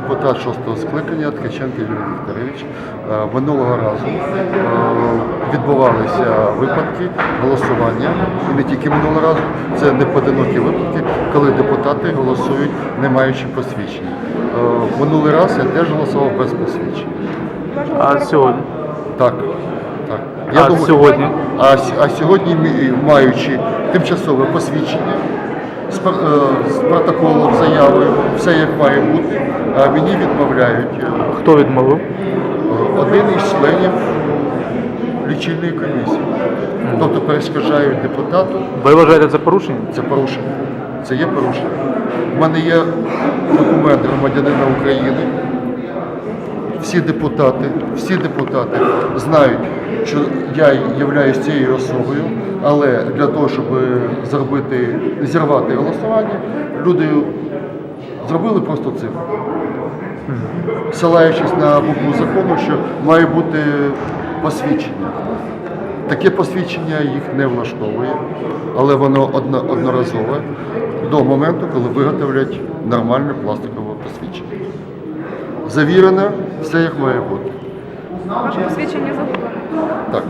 депутат шостого скликання Ткаченко Юрій Вікторович. Е, Минулого разу е, відбувалися випадки голосування, і не тільки минулого разу, це не поодинокі випадки, коли депутати голосують, не маючи посвідчення. Е, Минулий раз я теж голосував без посвідчення. А сьогодні? Так, так. А сьогодні? А, а сьогодні, маючи тимчасове посвідчення з, е, з протоколом, заяви, все як має бути, а мені відмовляють е, Хто відмовив? один із членів лічильної комісії. Тобто перешкоджають депутату, Ви вважаєте це порушення? це порушення. Це є порушення. У мене є документ громадянина України. Всі депутати, всі депутати знають, що я являюсь цією особою, але для того, щоб зробити, зірвати голосування, люди зробили просто цифру. Силаючись на букву закону, що має бути посвідчення. Таке посвідчення їх не влаштовує, але воно одно, одноразове до моменту, коли виготовлять нормальне пластикове посвідчення. Завірено, все як має бути. Ваше посвідчення загублено. Так.